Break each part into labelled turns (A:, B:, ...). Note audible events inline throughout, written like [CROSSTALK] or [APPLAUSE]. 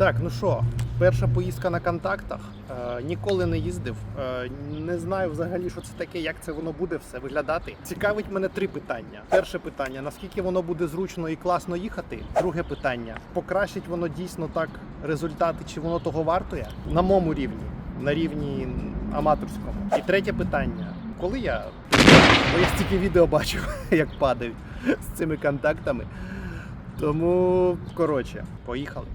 A: Так, ну що, перша поїздка на контактах. Е, ніколи не їздив. Е, не знаю взагалі, що це таке, як це воно буде все виглядати. Цікавить мене три питання. Перше питання: наскільки воно буде зручно і класно їхати? Друге питання: покращить воно дійсно так результати, чи воно того вартує? На моєму рівні, на рівні аматорському. І третє питання: коли я бо я стільки відео бачив, [LAUGHS] як падають з цими контактами. Тому коротше, поїхали.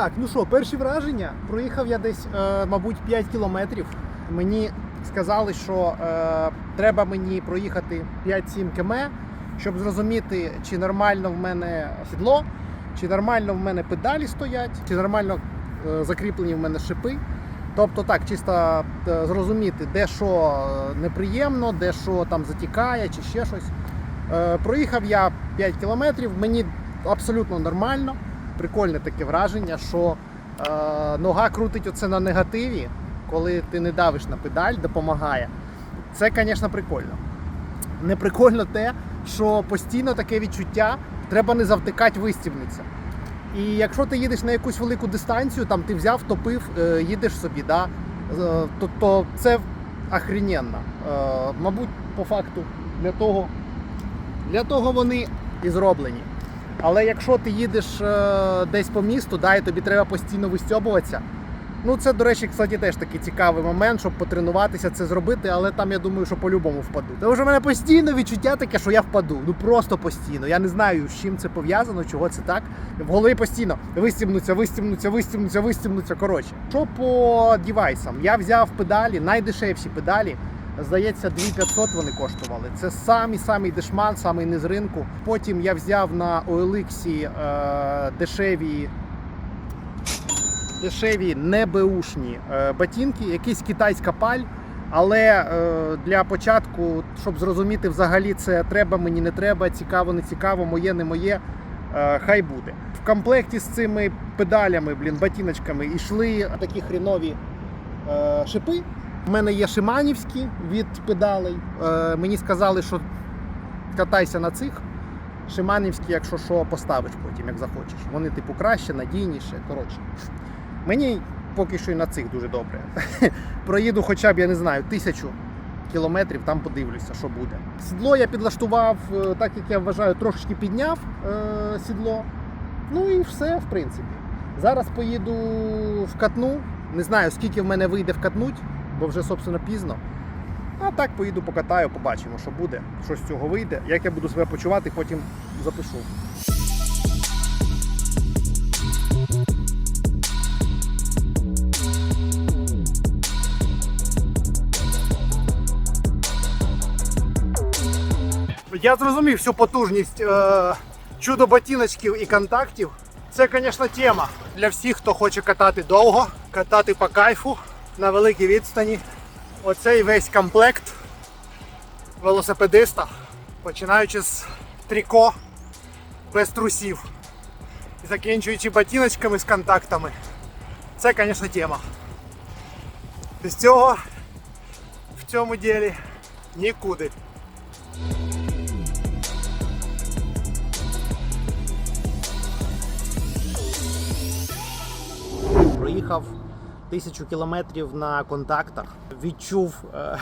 A: Так, ну що, перші враження. Проїхав я десь, е, мабуть, 5 кілометрів. Мені сказали, що е, треба мені проїхати 5-7 км, щоб зрозуміти, чи нормально в мене сідло, чи нормально в мене педалі стоять, чи нормально е, закріплені в мене шипи. Тобто так, чисто е, зрозуміти, де що е, неприємно, де що там затікає, чи ще щось. Е, проїхав я 5 кілометрів, мені абсолютно нормально. Прикольне таке враження, що е, нога крутить оце на негативі, коли ти не давиш на педаль, допомагає. Це, звісно, прикольно. Не прикольно те, що постійно таке відчуття, треба не завтикати вистібниця. І якщо ти їдеш на якусь велику дистанцію, там ти взяв, топив, е, їдеш собі, да, е, то, то це охрененно. Е, мабуть, по факту для того, для того вони і зроблені. Але якщо ти їдеш е, десь по місту, да, і тобі треба постійно вистьобуватися. Ну, це, до речі, кстати, теж такий цікавий момент, щоб потренуватися це зробити, але там я думаю, що по-любому впаду. Тому що в мене постійно відчуття таке, що я впаду. Ну просто постійно. Я не знаю, з чим це пов'язано, чого це так. В голові постійно вистібнуться, вистібнуться, вистібнуться, вистібнуться. Коротше, що по дівайсам? Я взяв педалі, найдешевші педалі. Здається, 2500 вони коштували. Це самий самий дешман, самий не з ринку. Потім я взяв на OLX е, дешеві, дешеві не беушні е, ботинки, якийсь китайська паль. Але е, для початку, щоб зрозуміти взагалі це треба, мені не треба, цікаво, не цікаво, моє, не моє. е, Хай буде. В комплекті з цими педалями, блін, ботиночками йшли такі хрінові е, шипи. У мене є шиманівські від педалей. Е, мені сказали, що катайся на цих. Шиманівські, якщо що, поставиш потім, як захочеш. Вони, типу, краще, надійніше. Коротше. Мені поки що і на цих дуже добре. [LAUGHS] Проїду хоча б, я не знаю, тисячу кілометрів, там подивлюся, що буде. Сідло я підлаштував, е, так як я вважаю, трошечки підняв е, сідло. Ну і все, в принципі. Зараз поїду вкатну. Не знаю, скільки в мене вийде вкатнуть, бо вже, собственно, пізно. А так поїду покатаю, побачимо, що буде, що з цього вийде. Як я буду себе почувати, потім запишу. Я зрозумів всю потужність е, чудо ботиночків і контактів. Це, звісно, тема для всіх, хто хоче катати довго, катати по кайфу на великій відстані. Оцей весь комплект велосипедиста, починаючи з тріко без трусів і закінчуючи ботиночками з контактами. Це, звісно, тема. Без цього в цьому ділі нікуди. Проїхав тисячу кілометрів на контактах, відчув е,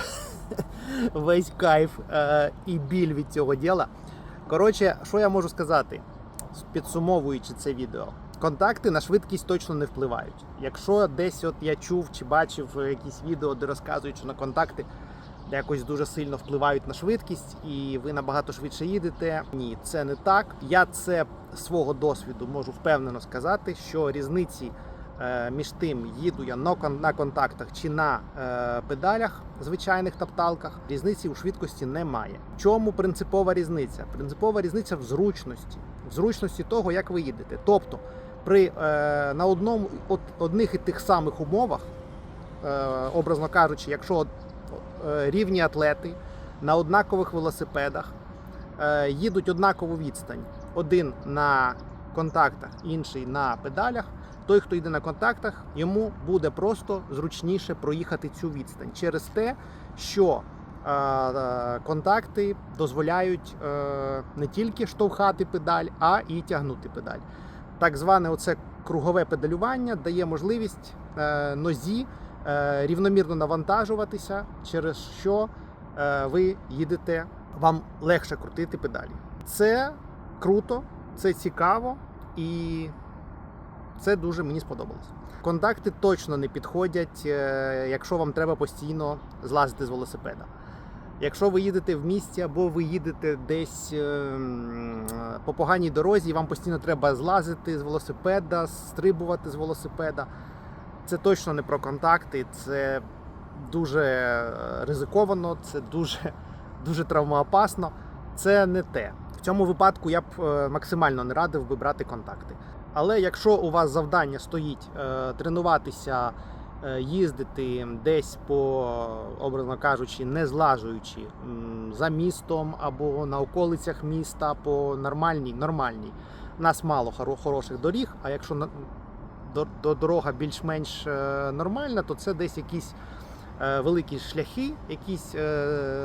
A: [LAUGHS] весь кайф е, і біль від цього діла. Коротше, що я можу сказати, підсумовуючи це відео. Контакти на швидкість точно не впливають. Якщо десь от я чув чи бачив якісь відео, де розказують, що на контакти якось дуже сильно впливають на швидкість, і ви набагато швидше їдете. Ні, це не так. Я це свого досвіду можу впевнено сказати, що різниці між тим, їду я на контактах чи на е, педалях, звичайних тапталках, різниці у швидкості немає. Чому принципова різниця? Принципова різниця в зручності, в зручності того, як ви їдете. Тобто, при е, на одному от, одних і тих самих умовах, е, образно кажучи, якщо е, рівні атлети на однакових велосипедах, е, їдуть однакову відстань. Один на контактах, інший на педалях. Той, хто йде на контактах, йому буде просто зручніше проїхати цю відстань через те, що е, е, контакти дозволяють е, не тільки штовхати педаль, а і тягнути педаль. Так зване оце кругове педалювання дає можливість нозі рівномірно навантажуватися, через що ви їдете, вам легше крутити педалі. Це круто, це цікаво і це дуже мені сподобалось. Контакти точно не підходять, е, якщо вам треба постійно злазити з велосипеда. Якщо ви їдете в місті або ви їдете десь е, по поганій дорозі, і вам постійно треба злазити з велосипеда, стрибувати з велосипеда, це точно не про контакти, це дуже е, ризиковано, це дуже, [LAUGHS] дуже травмоопасно. Це не те. В цьому випадку я б е, максимально не радив би брати контакти. Але якщо у вас завдання стоїть е, тренуватися, е, їздити десь по, образно кажучи, не злажуючи за містом або на околицях міста по нормальній, нормальній. Нас мало хоро- хороших доріг, а якщо до, до дорога більш-менш е, нормальна, то це десь якісь великі шляхи, якісь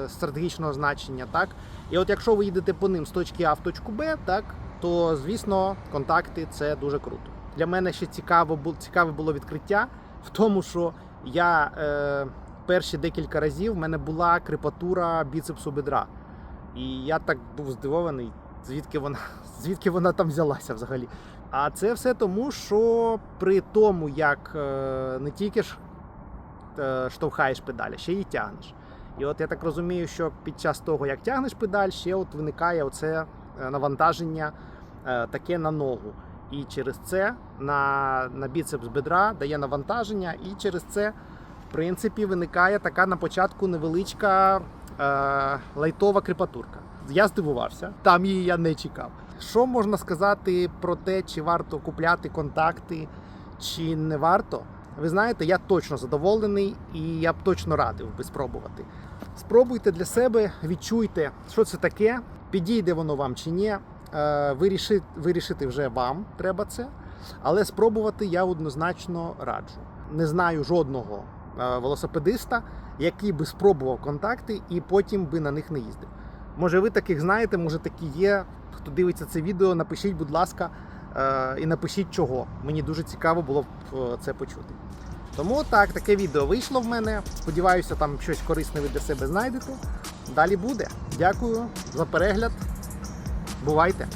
A: стратегічного значення. Так? І от якщо ви їдете по ним з точки А в точку Б, так, то звісно контакти це дуже круто. Для мене ще цікаво, бу- цікаве було відкриття в тому, що я е, перші декілька разів в мене була крепатура біцепсу бедра. І я так був здивований, звідки вона, [LAUGHS] звідки вона там взялася взагалі. А це все тому, що при тому, як е, не тільки ж е, штовхаєш педалі, ще й тягнеш. І от я так розумію, що під час того, як тягнеш педаль, ще от виникає оце е, навантаження таке на ногу. І через це на, на біцепс бедра дає навантаження, і через це, в принципі, виникає така на початку невеличка е, лайтова кріпатурка. Я здивувався, там її я не чекав. Що можна сказати про те, чи варто купляти контакти, чи не варто? Ви знаєте, я точно задоволений і я б точно радив би спробувати. Спробуйте для себе, відчуйте, що це таке, підійде воно вам чи ні. Е, Вирішити, вирішити вже вам треба це, але спробувати я однозначно раджу. Не знаю жодного е, велосипедиста, який би спробував контакти і потім би на них не їздив. Може, ви таких знаєте, може такі є. Хто дивиться це відео, напишіть, будь ласка, е, і напишіть чого. Мені дуже цікаво було б це почути. Тому так, таке відео вийшло в мене. Сподіваюся, там щось корисне ви для себе знайдете. Далі буде. Дякую за перегляд. Бувайте!